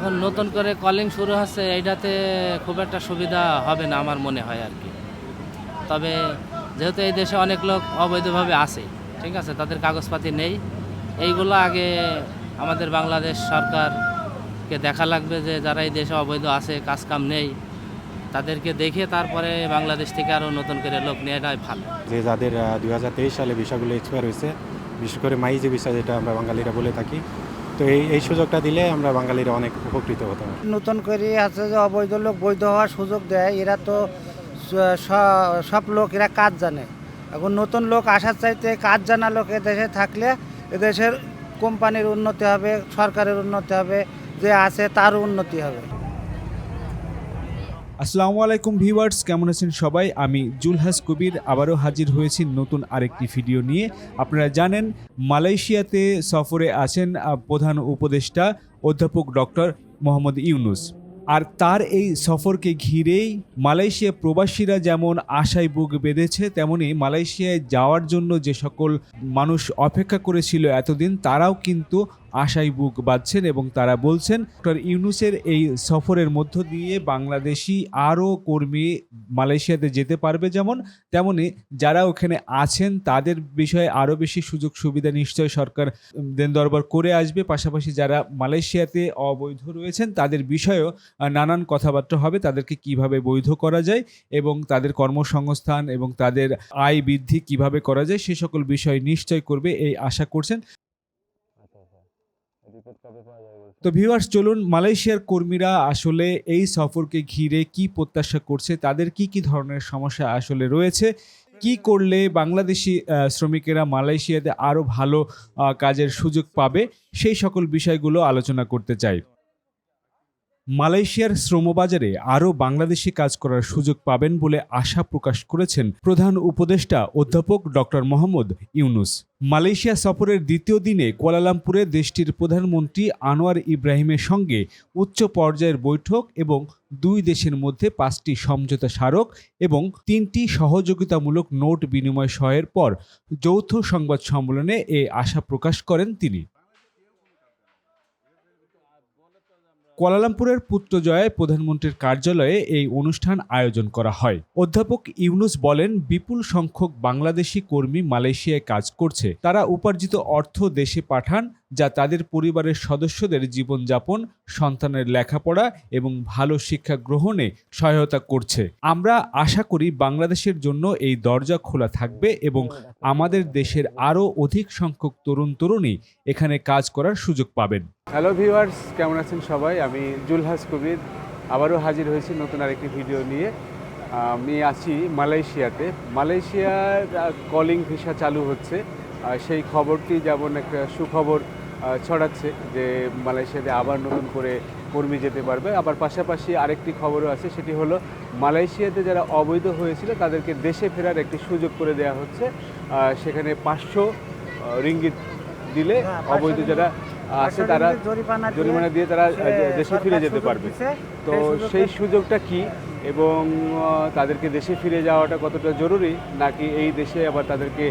এখন নতুন করে কলিং শুরু হচ্ছে, এইটাতে খুব একটা সুবিধা হবে না আমার মনে হয় আর কি। তবে যেহেতু এই দেশে অনেক লোক অবৈধভাবে আছে, ঠিক আছে, তাদের কাগজপাতি নেই, এইগুলো আগে আমাদের বাংলাদেশ সরকারকে দেখা লাগবে যে যারা এই দেশে অবৈধ আছে কাজ কাম নেই, তাদেরকে দেখে তারপরে বাংলাদেশ থেকে আরও নতুন করে লোক নেওয়াটাই ভালো। যে যাদের দুই হাজার তেইশ সালে ভিসাগুলো এক্সপায়ার হয়েছে, বিশেষ করে মাই যে ভিসা যেটা আমরা বাঙালিরা বলে থাকি তো এই এই সুযোগটা দিলে আমরা বাঙালিরা অনেক উপকৃত হতাম নতুন করে আছে যে অবৈধ লোক বৈধ হওয়ার সুযোগ দেয়, এরা তো সব লোক এরা কাজ জানে। এখন নতুন লোক আসার চাইতে কাজ জানা লোক এদেশে থাকলে এদেশের কোম্পানির উন্নতি হবে, সরকারের উন্নতি হবে, যে আছে তারও উন্নতি হবে। আসসালামু আলাইকুম ভিউয়ার্স, কেমন আছেন সবাই? আমি জুলহাস কবির, আবারও হাজির হয়েছি নতুন আরেকটি ভিডিও নিয়ে। আপনারা জানেন, মালয়েশিয়াতে সফরে আছেন প্রধান উপদেষ্টা অধ্যাপক ডক্টর মোহাম্মদ ইউনুস। আর তার এই সফরকে ঘিরেই মালয়েশিয়া প্রবাসীরা যেমন আশায় বুক বেঁধেছে, তেমনি মালয়েশিয়ায় যাওয়ার জন্য যে সকল মানুষ অপেক্ষা করেছিল এতদিন, তারাও কিন্তু আশায় বুক বাঁধছেন এবং তারা বলছেন, ডক্টর ইউনুসের এই সফরের মধ্য দিয়ে বাংলাদেশি আরও কর্মী মালয়েশিয়াতে যেতে পারবে যেমন, তেমনি যারা ওখানে আছেন তাদের বিষয়ে আরও বেশি সুযোগ সুবিধা নিশ্চয় সরকার দেন দরবার করে আসবে। পাশাপাশি যারা মালয়েশিয়াতে অবৈধ রয়েছেন তাদের বিষয়েও নানান কথাবার্তা হবে। তাদেরকে কীভাবে বৈধ করা যায় এবং তাদের কর্মসংস্থান এবং তাদের আয় বৃদ্ধি কীভাবে করা যায় সে সকল বিষয় নিশ্চয় করবে এই আশা করছেন। তো ভিউয়ার্স চলুন, মালয়েশিয়ার কর্মীরা আসলে এই সফরকে ঘিরে কি প্রত্যাশা করছে, তাদের কি কি ধরনের সমস্যা আসলে রয়েছে, কি করলে বাংলাদেশি শ্রমিকেরা মালয়েশিয়াতে আরও ভালো কাজের সুযোগ পাবে, সেই সকল বিষয়গুলো আলোচনা করতে চাই। মালয়েশিয়ার শ্রমবাজারে আরও বাংলাদেশি কাজ করার সুযোগ পাবেন বলে আশা প্রকাশ করেছেন প্রধান উপদেষ্টা অধ্যাপক ডক্টর মোহাম্মদ ইউনুস। মালয়েশিয়া সফরের দ্বিতীয় দিনে কুয়ালালামপুরে দেশটির প্রধানমন্ত্রী আনোয়ার ইব্রাহিমের সঙ্গে উচ্চ পর্যায়ের বৈঠক এবং দুই দেশের মধ্যে পাঁচটি সমঝোতা স্মারক এবং তিনটি সহযোগিতামূলক নোট বিনিময় সহের পর যৌথ সংবাদ সম্মেলনে এ আশা প্রকাশ করেন তিনি। কুয়ালালামপুরের পুত্রজয়ায় প্রধানমন্ত্রীর কার্যালয়ে এই অনুষ্ঠান আয়োজন করা হয়। অধ্যাপক ইউনুস বলেন, বিপুল সংখ্যক বাংলাদেশি কর্মী মালয়েশিয়ায় কাজ করছে। তারা উপার্জিত অর্থ দেশে পাঠান যা তাদের পরিবারের সদস্যদের জীবনযাপন সন্তানের লেখাপড়া এবং ভালো শিক্ষা গ্রহণে সহায়তা করছে। আমরা আশা করি বাংলাদেশের জন্য এই দরজা খোলা থাকবে এবং আমাদের দেশের আরও অধিক সংখ্যক তরুণ তরুণী এখানে কাজ করার সুযোগ পাবেন। হ্যালো ভিউয়ার্স কেমন আছেন সবাই? আমি জুলহাস কবির আবারও হাজির হয়েছি নতুন আরেকটি ভিডিও নিয়ে। আমি আছি মালয়েশিয়াতে। মালয়েশিয়ার কলিং ভিসা চালু হচ্ছে। সেই খবরটি যেমন একটা সুখবর ছড়াচ্ছে যে মালয়েশিয়াতে আবার নতুন করে কর্মী যেতে পারবে। আবার পাশাপাশি আরেকটি খবরও আছে সেটি হলো মালয়েশিয়াতে যারা অবৈধ হয়েছিল তাদেরকে দেশে ফেরার একটি সুযোগ করে দেওয়া হচ্ছে। সেখানে পাঁচশো রিঙ্গিত দিলে হ্যাঁ, অবৈধ যারা আছে তারা জরিমানা দিয়ে তারা দেশে ফিরে যেতে পারবে। তো সেই সুযোগটা কি? এবং তাদেরকে দেশে ফিরে যাওয়াটা কতটা জরুরি, নাকি এই দেশে আবার তাদেরকে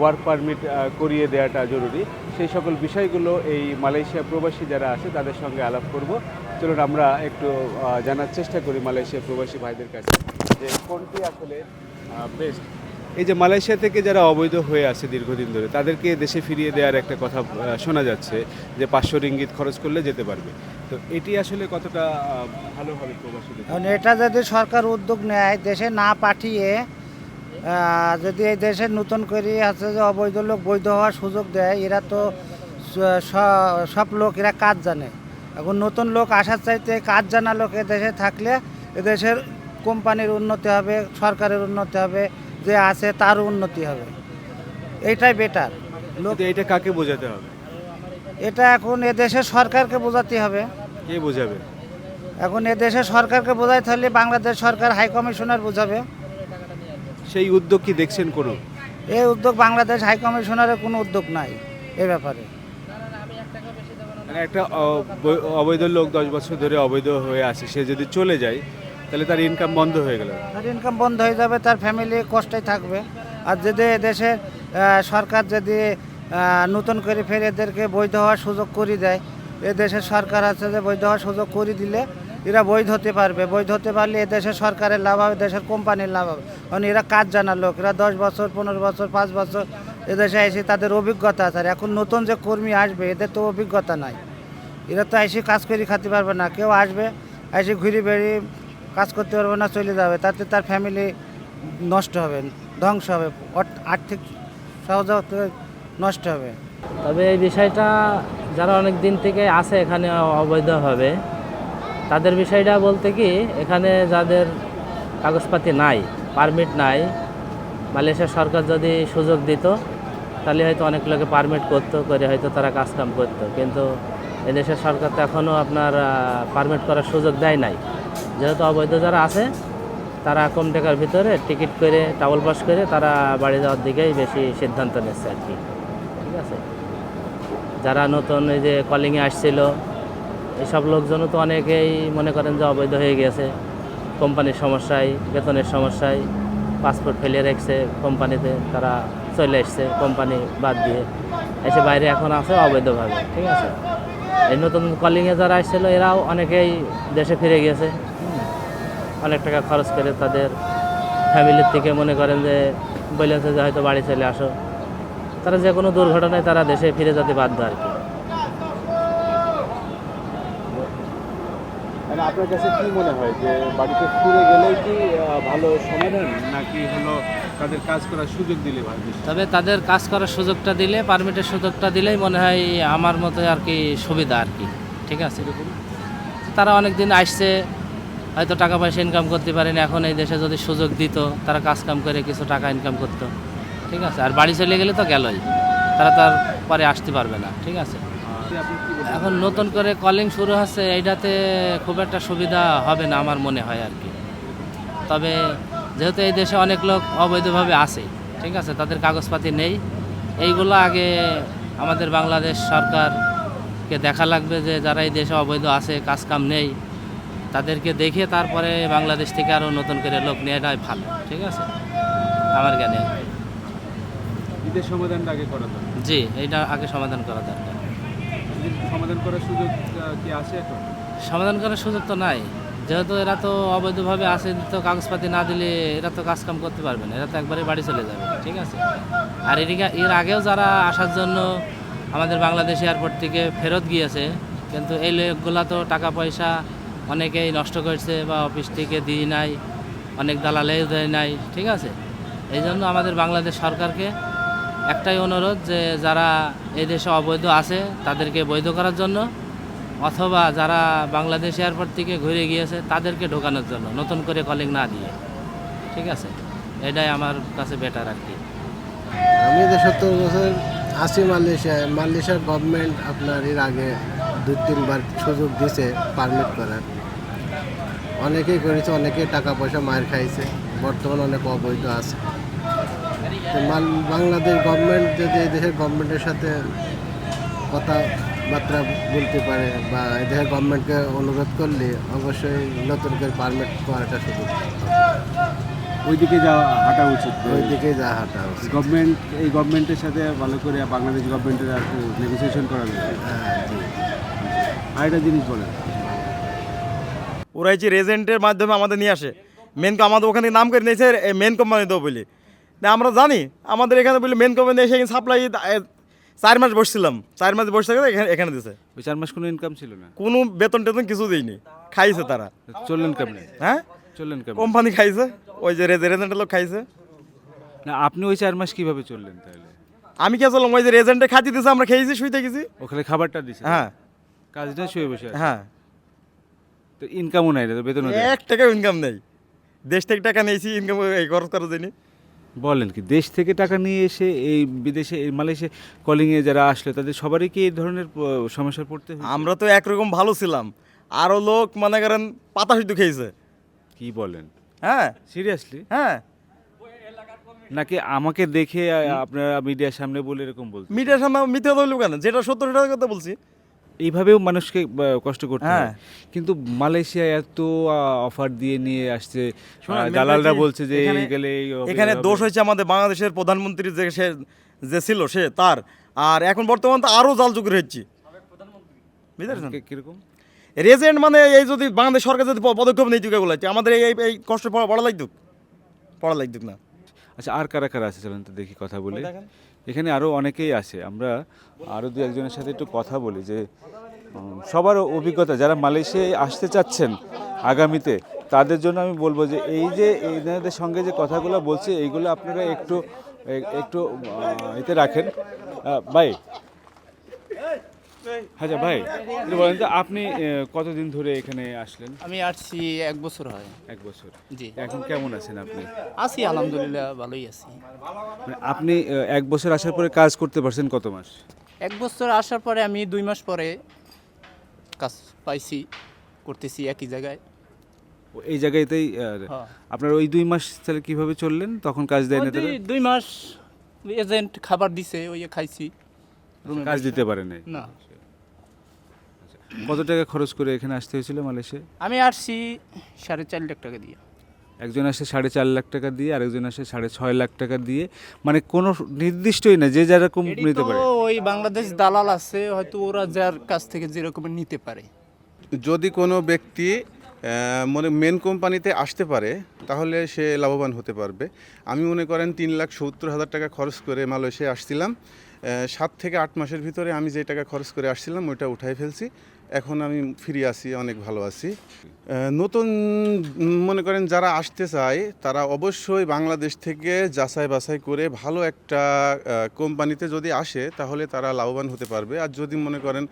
ওয়ার্ক পারমিট করিয়ে দেওয়াটা জরুরি, সেই সকল বিষয়গুলো এই মালয়েশিয়া প্রবাসী যারা আছে, তাদের সঙ্গে আলাপ করব। চলুন আমরা একটু জানার চেষ্টা করি মালয়েশিয়া প্রবাসী ভাইদের কাছে যে কোনটি আসলে বেস্ট এই যে মালয়েশিয়া থেকে যারা অবৈধ হয়ে আছে দীর্ঘদিন ধরে তাদেরকে দেশে ফিরিয়ে দেওয়ার একটা কথা শোনা যাচ্ছে যে পাঁচশো রিঙ্গিত খরচ করলে যেতে পারবে। তো এটি আসলে কতটা আহ, ভালো হবে প্রবাসীদের এটা যদি সরকার উদ্যোগ নেয় দেশে না পাঠিয়ে যদি এই দেশে নতুন করে আছে যে অবৈধ লোক বৈধ হওয়ার সুযোগ দেয় এরা তো সব লোক এরা কাজ জানে। এখন নতুন লোক আসার চাইতে কাজ জানা লোক এদেশে থাকলে এদেশের কোম্পানির উন্নতি হবে সরকারের উন্নতি হবে। যে আছে তারও উন্নতি হবে। এটাই বেটার লোক এটা কাকে বোঝাতে হবে? এটা এখন এদেশের সরকারকে বোঝাতে হবে। কে বোঝাবে? এখন এদেশের সরকারকে বোঝাইতে হলে বাংলাদেশ সরকার হাই কমিশনার বোঝাবে। সেই উদ্যোগ কি দেখছেন কোনো? এই উদ্যোগ বাংলাদেশ হাই কমিশনারের কোনো উদ্যোগ নাই এ ব্যাপারে। মানে একটা অবৈধ লোক দশ বছর ধরে অবৈধ হয়ে আছে সে যদি চলে যায় তাহলে তার ইনকাম বন্ধ হয়ে গেল। তার ইনকাম বন্ধ হয়ে যাবে, তার ফ্যামিলি কষ্টে থাকবে। আর যদি এদেশে সরকার যদি নতুন করে ফের এদেরকে বৈধ হওয়ার সুযোগ করে দেয় এ দেশের সরকার আছে যে বৈধ হওয়ার সুযোগ করে দিলে এরা বৈধ হতে পারবে। বৈধ হতে পারলে এ দেশের সরকারের লাভ হবে, দেশের কোম্পানির লাভ হবে। কারণ এরা কাজ জানা লোক, এরা দশ বছর, পনেরো বছর, পাঁচ বছর এদেশে এসে তাদের অভিজ্ঞতা আছে। আর এখন নতুন যে কর্মী আসবে, এদের তো অভিজ্ঞতা নাই। এরা তো এসে কাজ করে খাতে পারবে না। কেউ আসবে, এসে ঘুরে বেরিয়ে কাজ করতে পারবে না, চলে যাবে। তাতে তার ফ্যামিলি নষ্ট হবে, ধ্বংস হবে। আর্থিক সহযোগ নষ্ট হবে। তবে এই বিষয়টা যারা অনেক দিন থেকে আছে এখানে অবৈধ হবে তাদের বিষয়টা বলতে কি, এখানে যাদের কাগজপাতি নাই পারমিট নাই, মালয়েশিয়া সরকার যদি সুযোগ দিত, তাহলে হয়তো অনেক লোকে পারমিট করতো, করে হয়তো তারা কাজকাম করতো। কিন্তু এদেশের সরকার তো এখনও আপনার পারমিট করার সুযোগ দেয় নাই। যেহেতু অবৈধ যারা আছে, তারা কম টাকার ভিতরে টিকিট করে টাবল পাস করে তারা বাড়ি যাওয়ার দিকেই বেশি সিদ্ধান্ত নিচ্ছে আর কি। ঠিক আছে? যারা নতুন এই যে কলিংয়ে আসছিল এইসব লোকজনও তো অনেকেই মনে করেন যে অবৈধ হয়ে গেছে। কোম্পানির সমস্যায়, বেতনের সমস্যায় পাসপোর্ট ফেলে রেখেছে কোম্পানিতে, তারা চলে এসছে কোম্পানি বাদ দিয়ে। এসে বাইরে এখন আছে অবৈধভাবে, ঠিক আছে? এই নতুন কলিংয়ে যারা আসছিল, এরাও অনেকেই দেশে ফিরে গেছে। অনেক টাকা খরচ করে তাদের ফ্যামিলির থেকে মনে করেন যে বলেছে যে হয়তো বাড়ি চলে আসো। তারা যে কোনো দুর্ঘটনায় তারা দেশে ফিরে যেতে বাধ্য আর কি। মানে আপনার কাছে কি মনে হয় যে বাড়িতে ফিরে গেলেই কি ভালো সমাধান নাকি হলো তাদের কাজ করার সুযোগ দিলে ভালো? তবে তাদের কাজ করার সুযোগটা দিলে পারমিটের সুযোগটা দিলেই মনে হয় আমার মতো আর কি সুবিধা আর কি। ঠিক আছে? তারা অনেক দিন আসছে হয়তো টাকা পয়সা ইনকাম করতে পারেনি, এখন এই দেশে যদি সুযোগ দিত, তারা কাজ কাম করে কিছু টাকা ইনকাম করতো। ঠিক আছে? আর বাড়ি চলে গেলে তো গেলই। তারা তার পরে আসতে পারবে না, ঠিক আছে? এখন নতুন করে কলিং শুরু হচ্ছে, এইটাতে খুব একটা সুবিধা হবে না আমার মনে হয় আর কি। তবে যেহেতু এই দেশে অনেক লোক অবৈধভাবে আছে, ঠিক আছে? তাদের কাগজপাতি নেই। এইগুলো আগে আমাদের বাংলাদেশ সরকারকে দেখা লাগবে যে যারা এই দেশে অবৈধ আছে কাজ কাম নেই তাদেরকে দেখে তারপরে বাংলাদেশ থেকে আরও নতুন করে লোক নেওয়াটাই ভালো ঠিক আছে? আমার জ্ঞানে। ঈদের সমাধানটা আগে করা দরকার। জি এইটা আগে সমাধান করা দরকার। সমাধান করার সুযোগ কি আছে এখন? সমাধান করার সুযোগ তো নাই। যেহেতু এরা তো অবৈধভাবে আসে তো কাগজপাতি না দিলে এরা তো কাজ কাম করতে পারবে না এরা তো একবারে বাড়ি চলে যাবে ঠিক আছে? আর এদিকে এর আগেও যারা আসার জন্য আমাদের বাংলাদেশ এয়ারপোর্ট থেকে ফেরত গিয়েছে কিন্তু এই লোকগুলা তো টাকা পয়সা অনেকেই নষ্ট করছে বা অফিস থেকে দিই নাই, অনেক দালালেও দেয় নাই, ঠিক আছে? এই জন্য আমাদের বাংলাদেশ সরকারকে একটাই অনুরোধ যে যারা এই দেশে অবৈধ আছে, তাদেরকে বৈধ করার জন্য অথবা যারা বাংলাদেশ এয়ারপোর্ট থেকে ঘুরে গিয়েছে, তাদেরকে ঢোকানোর জন্য, নতুন করে কলিং না দিয়ে, ঠিক আছে? এটাই আমার কাছে বেটার আর কি। আমি তো সত্তর বছর আছি মালয়েশিয়ায়, মালয়েশিয়ার গভর্নমেন্ট আপনার এর আগে দু তিনবার সুযোগ দিয়েছে পারমিট করার। অনেকেই করেছে অনেকেই টাকা পয়সা মায়ের খাইছে। বর্তমান অনেক অবৈধ আছে। তো বাংলাদেশ গভর্নমেন্ট যদি এই দেশের গভর্নমেন্টের সাথে কথাবার্তা বলতে পারে বা এই দেশের গভর্নমেন্টকে অনুরোধ করলে অবশ্যই নতুন করে পারমিট করাটা সুযোগ ওইদিকে যাওয়া হাঁটা উচিত। ওই দিকেই যা হাঁটা উচিত। গভর্নমেন্ট এই গভর্নমেন্টের সাথে ভালো করে বাংলাদেশ গভর্নমেন্টের আর নেগোসিয়েশন করা যাবে হ্যাঁ আরেকটা জিনিস বলেন। ওরা হচ্ছে রেজেন্টের মাধ্যমে আমাদের নিয়ে আসে। মেন আমাদের ওখানে নাম করে নিয়েছে মেন কোম্পানি দেবো বলে। না আমরা জানি আমাদের এখানে বলি মেন কোম্পানি এসে সাপ্লাই চার মাস বসছিলাম। চার মাস বসে থাকে এখানে এখানে দিছে। ওই চার মাস কোনো ইনকাম ছিল না? কোনো বেতন টেতন কিছু দিইনি। খাইছে তারা। চললেন কেমনে? হ্যাঁ? চললেন কেমন? কোম্পানি খাইছে ওই যে রেজেন্টের লোক খাইছে। না আপনি ওই চার মাস কীভাবে চললেন তাহলে? আমি কে চললাম ওই যে রেজেন্টে খাতি দিছে আমরা খেয়েছি শুইতে গেছি। ওখানে খাবারটা দিছে? হ্যাঁ। কাজটা শুয়ে বসে হ্যাঁ। তো ইনকামও নাই তো বেতনও দেয় না। এক টাকা ইনকাম নেই। দেশ থেকে টাকা নিয়েছি ইনকাম এই খরচ করার জন্য বলেন কি দেশ থেকে টাকা নিয়ে এসে এই বিদেশে এই মালয়েশিয়া কলিংয়ে যারা আসলো তাদের সবারই কি এই ধরনের আহ, সমস্যায় পড়তে আমরা তো একরকম ভালো ছিলাম। আরও লোক মনে করেন পাতা শুধু খেয়েছে। কি বলেন? হ্যাঁ। সিরিয়াসলি হ্যাঁ। নাকি আমাকে দেখে আপনারা মিডিয়ার সামনে বলে এরকম বলছেন মিডিয়ার সামনে মিথ্যা কথা কেন? যেটা সত্য সেটার কথা বলছি। এইভাবেও মানুষকে কষ্ট করতে হয়। হ্যাঁ। কিন্তু মালয়েশিয়া এত অফার দিয়ে নিয়ে আসছে। দালালরা বলছে যে গেলে এখানে দোষ হয়েছে আমাদের বাংলাদেশের প্রধানমন্ত্রী যে সে যে ছিল সে তার। আর এখন বর্তমান তো আরও জাল যুগের হচ্ছে বুঝতে কীরকম? রেজেন্ট মানে এই যদি বাংলাদেশ সরকার যদি পদক্ষেপ নেই তুই বলে আমাদের এই এই- কষ্ট পড়া লাগতুক পড়া লাগতুক না। আচ্ছা আর কারা কারা আছে? চলেন তো দেখি কথা বলি। এখানে আরও অনেকেই আছে। আমরা আরও দু একজনের সাথে একটু কথা বলি যে সবার অভিজ্ঞতা, যারা মালয়েশিয়ায় আসতে চাচ্ছেন আগামীতে, তাদের জন্য আমি বলব যে, এই যে এনাদের সঙ্গে যে কথাগুলো বলছি, এইগুলো আপনারা একটু একটু এতে রাখেন। বাই আচ্ছা ভাই বলেন তো আপনি কতদিন ধরে এখানে আসলেন? আমি আসছি এক বছর হয়। এক বছর। জি। এখন কেমন আছেন আপনি? আছি আলহামদুলিল্লাহ ভালোই আছি। মানে আপনি এক বছর আসার পরে কাজ করতে পারছেন কত মাস? এক বছর আসার পরে আমি দুই মাস পরে কাজ পাইছি করতেছি একই জায়গায়। এই জায়গাতেই হ্যাঁ। আপনার ওই দুই মাস তাহলে কীভাবে চললেন? তখন কাজ দেয় না দুই মাস এজেন্ট খাবার দিছে ওই খাইছি। কাজ দিতে পারে না। কত টাকা খরচ করে এখানে আসতে হয়েছিল মালয়েশিয়া? আমি আসছি সাড়ে চার লাখ টাকা দিয়ে। একজন আসে সাড়ে চার লাখ টাকা দিয়ে আরেকজন আসে সাড়ে ছয় লাখ টাকা দিয়ে। মানে কোনো নির্দিষ্টই না যে যেরকম নিতে পারে। ওই বাংলাদেশ দালাল আছে হয়তো ওরা যার কাছ থেকে যেরকম নিতে পারে। যদি কোনো ব্যক্তি মনে মেন কোম্পানিতে আসতে পারে তাহলে সে লাভবান হতে পারবে। আমি মনে করেন তিন লাখ সত্তর হাজার টাকা খরচ করে মালয়েশিয়া আসছিলাম। সাত থেকে আট মাসের ভিতরে আমি যে টাকা খরচ করে আসছিলাম ওইটা উঠাই ফেলছি। এখন আমি ফিরে আছি অনেক ভালো আছি। নতুন, মনে করেন যারা আসতে চায়, তারা অবশ্যই বাংলাদেশ থেকে যাচাই বাছাই করে ভালো একটা কোম্পানিতে যদি আসে, তাহলে তারা লাভবান হতে পারবে। আর যদি মনে করেন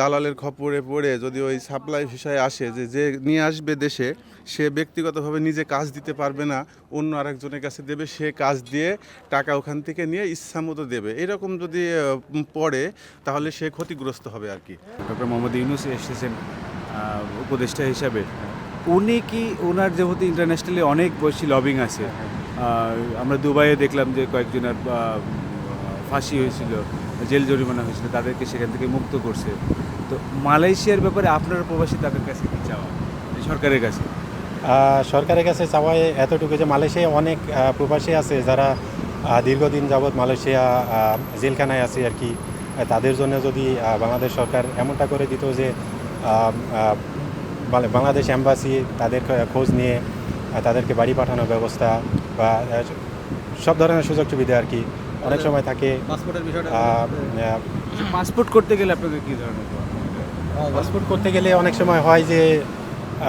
দালালের খপরে পড়ে যদি ওই সাপ্লাই ভিসায় আসে যে যে নিয়ে আসবে দেশে, সে ব্যক্তিগতভাবে নিজে কাজ দিতে পারবে না অন্য আরেকজনের কাছে দেবে, সে কাজ দিয়ে টাকা ওখান থেকে নিয়ে ইচ্ছা মতো দেবে। এরকম যদি পড়ে, তাহলে সে ক্ষতিগ্রস্ত হবে আর কি। ডক্টর মোহাম্মদ ইউনুস এসেছেন উপদেষ্টা হিসাবে। উনি কি ওনার যেহেতু ইন্টারন্যাশনালি অনেক বেশি লবিং আছে আমরা দুবাইয়ে দেখলাম যে কয়েকজনের ফাঁসি হয়েছিল, জেল জরিমানা হয়েছিল, তাদেরকে সেখান থেকে মুক্ত করছে। তো মালয়েশিয়ার ব্যাপারে আপনার প্রবাসী তাদের কাছে কি চাওয়া? সরকারের কাছে। সরকারের কাছে চাওয়ায় এতটুকু যে মালয়েশিয়ায় অনেক প্রবাসী আছে যারা দীর্ঘদিন যাবৎ মালয়েশিয়া জেলখানায় আছে আর কি। তাদের জন্য যদি বাংলাদেশ সরকার এমনটা করে দিত যে বাংলাদেশ অ্যাম্বাসি তাদের খোঁজ নিয়ে তাদেরকে বাড়ি পাঠানোর ব্যবস্থা বা সব ধরনের সুযোগ সুবিধা আর কি। অনেক সময় থাকে পাসপোর্টের বিষয়টা পাসপোর্ট করতে গেলে আপনাদের কী ধরনের পাসপোর্ট করতে গেলে অনেক সময় হয় যে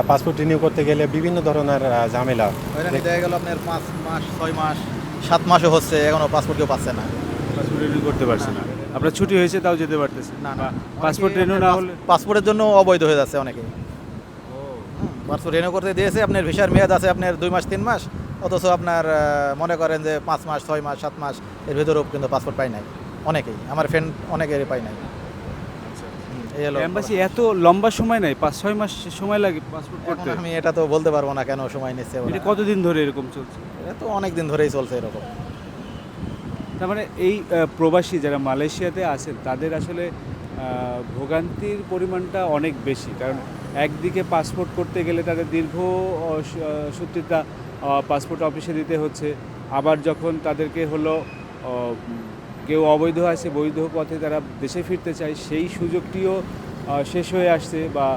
পাসপোর্ট রিনিউ করতে গেলে বিভিন্ন ধরনের ঝামেলা। হয়রানি দেখা গেল আপনার পাঁচ মাস ছয় মাস সাত মাসও হচ্ছে এখনও পাসপোর্ট কেউ পাচ্ছে না। পাসপোর্ট রিনিউ করতে পারছে না। আপনার ছুটি হয়েছে তাও যেতে পারতেছে না, না। পাসপোর্ট রিনিউ না হলে পাসপোর্টের জন্য অবৈধ হয়ে যাচ্ছে অনেকে। পাসপোর্ট রিনিউ করতে দিয়েছে আপনার ভিসার মেয়াদ আছে আপনার দুই মাস তিন মাস। অথচ আপনার মনে করেন যে পাঁচ মাস ছয় মাস সাত মাস এর ভিতরেও কিন্তু পাসপোর্ট পাই নাই। অনেকেই আমার ফ্রেন্ড অনেকেরই পাই নাই। এম্বাসি এত লম্বা সময় নাই পাঁচ ছয় মাস সময় লাগে পাসপোর্ট করতে। আমি এটা তো বলতে পারব না কেন সময় নিচ্ছে। এটা কতদিন ধরে এরকম চলছে? এটা তো অনেক দিন ধরেই চলছে এরকম। তার মানে এই প্রবাসী যারা মালয়েশিয়াতে আছেন তাদের আসলে ভোগান্তির পরিমাণটা অনেক বেশি। কারণ একদিকে পাসপোর্ট করতে গেলে তাদের দীর্ঘ আহ, স- আহ, সূত্রিতা পাসপোর্ট অফিসে দিতে হচ্ছে। আবার যখন তাদেরকে হলো কেউ অবৈধ আছে, বৈধ পথে তারা দেশে ফিরতে চায়, সেই সুযোগটিও শেষ হয়ে আসছে বা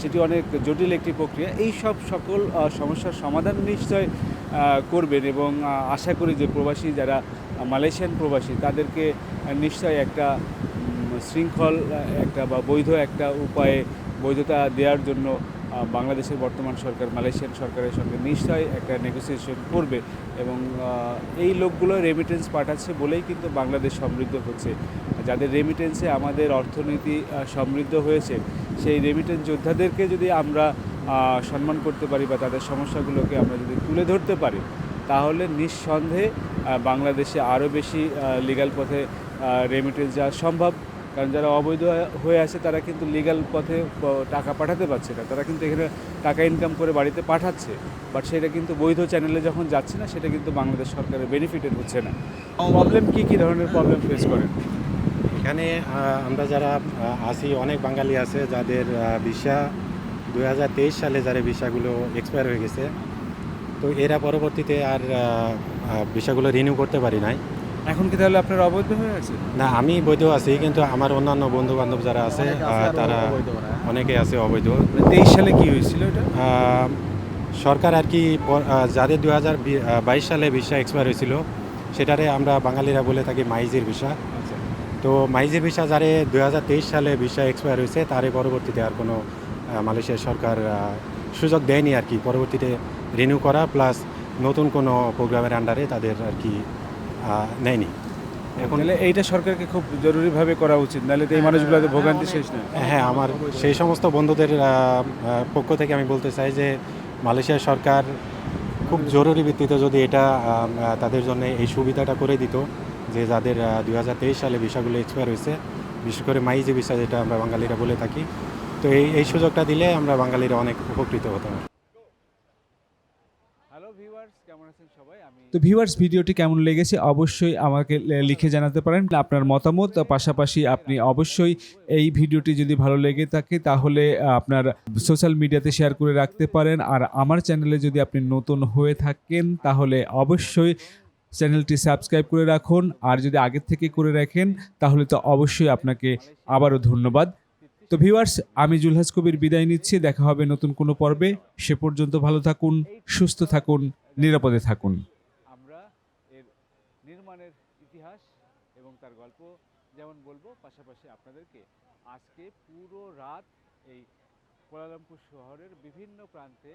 সেটি অনেক জটিল একটি প্রক্রিয়া। এই সব সকল সমস্যার সমাধান নিশ্চয় করবেন এবং আশা করি যে প্রবাসী যারা মালয়েশিয়ান প্রবাসী তাদেরকে নিশ্চয় একটা শৃঙ্খল, একটা বা বৈধ একটা উপায়ে বৈধতা দেওয়ার জন্য বাংলাদেশের বর্তমান সরকার, মালয়েশিয়ান সরকারের সঙ্গে নিশ্চয়ই একটা নেগোসিয়েশন করবে এবং এই লোকগুলো রেমিটেন্স পাঠাচ্ছে বলেই কিন্তু বাংলাদেশ সমৃদ্ধ হচ্ছে। যাদের রেমিটেন্সে আমাদের অর্থনীতি সমৃদ্ধ হয়েছে, সেই রেমিটেন্স যোদ্ধাদেরকে যদি আমরা সম্মান করতে পারি বা তাদের সমস্যাগুলোকে আমরা যদি তুলে ধরতে পারি, তাহলে নিঃসন্দেহে বাংলাদেশে আরও বেশি লিগ্যাল পথে রেমিটেন্স যাওয়া সম্ভব। কারণ যারা অবৈধ হয়ে আছে, তারা কিন্তু লিগাল পথে টাকা পাঠাতে পারছে না। তারা কিন্তু এখানে টাকা ইনকাম করে বাড়িতে পাঠাচ্ছে। বাট সেটা কিন্তু বৈধ চ্যানেলে যখন যাচ্ছে না, সেটা কিন্তু বাংলাদেশ সরকারের বেনিফিটেড হচ্ছে না। প্রবলেম কী কী ধরনের প্রবলেম ফেস করেন? এখানে আমরা যারা আছি, অনেক বাঙালি আছে যাদের ভিসা দু হাজার তেইশ সালে যারা ভিসাগুলো এক্সপায়ার হয়ে গেছে। তো এরা পরবর্তীতে আর ভিসাগুলো রিনিউ করতে পারি নাই। এখন কি তাহলে আপনার অবৈধ হয়ে আছে না আমি বৈধ আছি কিন্তু আমার অন্যান্য বন্ধু বান্ধব যারা আছে তারা অনেকে আছে অবৈধ। তেইশ সালে কি হয়েছিল এটা? সরকার আর কি যাদের দু হাজার বাইশ সালে ভিসা এক্সপায়ার হয়েছিল সেটারে আমরা বাঙালিরা বলে থাকি মাইজির ভিসা। তো মাইজির ভিসা যারে দু হাজার তেইশ সালে ভিসা এক্সপায়ার হয়েছে তারে পরবর্তীতে আর কোনো মালয়েশিয়ার সরকার সুযোগ দেয়নি আর কি। পরবর্তীতে রিনিউ করা প্লাস নতুন কোনো প্রোগ্রামের আন্ডারে তাদের আর কি নেয়নি। এখন এইটা সরকারকে খুব জরুরিভাবে করা উচিত নাহলে তো এই মানুষগুলো তো ভোগান্তি শেষ না হ্যাঁ আমার সেই সমস্ত বন্ধুদের পক্ষ থেকে আমি বলতে চাই যে মালয়েশিয়া সরকার খুব জরুরি ভিত্তিতে যদি এটা তাদের জন্য এই সুবিধাটা করে দিত যে যাদের দুই হাজার তেইশ সালে ভিসাগুলো এক্সপায়ার হয়েছে বিশেষ করে মাইজি ভিসা যেটা আমরা বাঙালিরা বলে থাকি তো এই এই সুযোগটা দিলে আমরা বাঙালিরা অনেক উপকৃত হতাম হ্যালো ভিউয়ার্স কেমন আছেন সবাই আমি তো ভিউয়ার্স ভিডিওটি কেমন লেগেছে অবশ্যই আমাকে লিখে জানাতে পারেন। আপনার মতামত, পাশাপাশি আপনি অবশ্যই এই ভিডিওটি যদি ভালো লেগে থাকে, তাহলে আপনার সোশ্যাল মিডিয়াতে শেয়ার করে রাখতে পারেন। আর আমার চ্যানেলে যদি আপনি নতুন হয়ে থাকেন, তাহলে অবশ্যই চ্যানেলটি সাবস্ক্রাইব করে রাখুন। আর যদি আগের থেকে করে রাখেন, তাহলে তো অবশ্যই আপনাকে আবারও ধন্যবাদ। তো ভিউয়ার্স আমি জুলহাস কবির বিদায় নিচ্ছি। দেখা হবে নতুন কোনো পর্বে। সে পর্যন্ত ভালো থাকুন, সুস্থ থাকুন, নিরাপদে থাকুন আমরা এর নির্মাণের ইতিহাস এবং তার গল্প যেমন বলব পাশাপাশি আপনাদেরকে আজকে পুরো রাত এই কোলালামপুর শহরের বিভিন্ন প্রান্তে